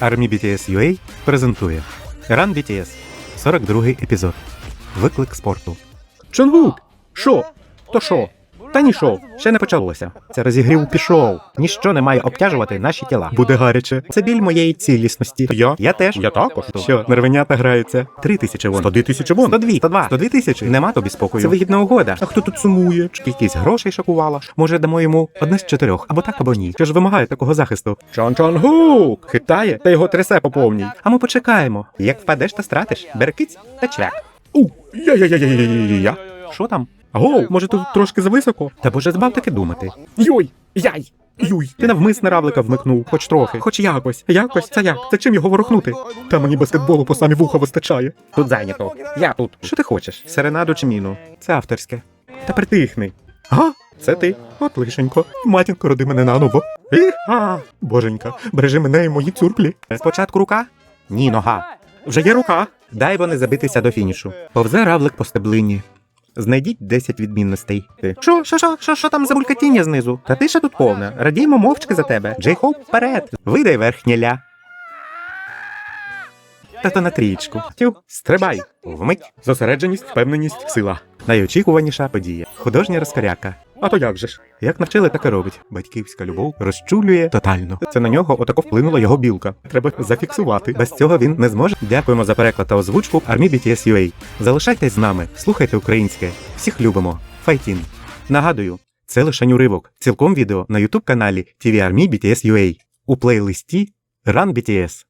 Army BTS UA презентує Run BTS 42 епізод. Виклик спорту. Чонгук! Шо? То шо? Та ні шо, ще не почалося. Це розігрів пішов. Ніщо не має обтяжувати наші тіла. Буде гаряче. Це біль моєї цілісності. Я? Я теж. Я також. Що, нервенята граються? Три тисячі вон. 102 тисячі вон. 102, 102, 102 тисячі. Нема тобі спокою. Це вигідна угода. А хто тут сумує? Чи кількість грошей шокувала? Може, дамо йому одне з чотирьох, або так, або ні. Що ж вимагає такого захисту? Чон Чон Гук! Хитає та його трясе по повній. А ми почекаємо. Як впадеш, та стратиш. Берекиць та чвяк. У, я-я-я-я-я-я-я. Що там? Аго, може тут трошки зависоко? Та боже, збав таки думати. Йой! Яй! Юй! Ти навмисне равлика вмикнув, хоч трохи. Хоч якось. Якось це як? Це чим його ворухнути? Та мені баскетболу по самі вуха вистачає. Тут зайнято. Я тут. Що ти хочеш? Серенаду чи міну? Це авторське. Та притихни. Га? Це ти? От лишенько. Матінко, роди мене наново. Іха! Боженька, бережи мене і мої цюрклі. Спочатку рука? Ні, нога. Вже є рука. Дай вони забитися до фінішу. Повзе равлик по стеблині. Знайдіть 10 відмінностей. Що, що, що, що, що там за булькатіння знизу? Та тиша тут повна. Радіймо мовчки за тебе. Джей Хоуп вперед. Видай верхнє ля. Та то на трієчку. Тю, стрибай. Вмить. Зосередженість, впевненість, сила. Найочікуваніша подія. Художня розкаряка. А то як же ж? Як навчили, так і робить. Батьківська любов розчулює тотально. Це на нього отако вплинула його білка. Треба зафіксувати. Без цього він не зможе. Дякуємо за переклад та озвучку Army BTS UA. Залишайтесь з нами, слухайте українське. Всіх любимо. Файтін. Нагадую, це лише уривок. Цілком відео на YouTube каналі TV Army BTS UA у плейлисті Run BTS.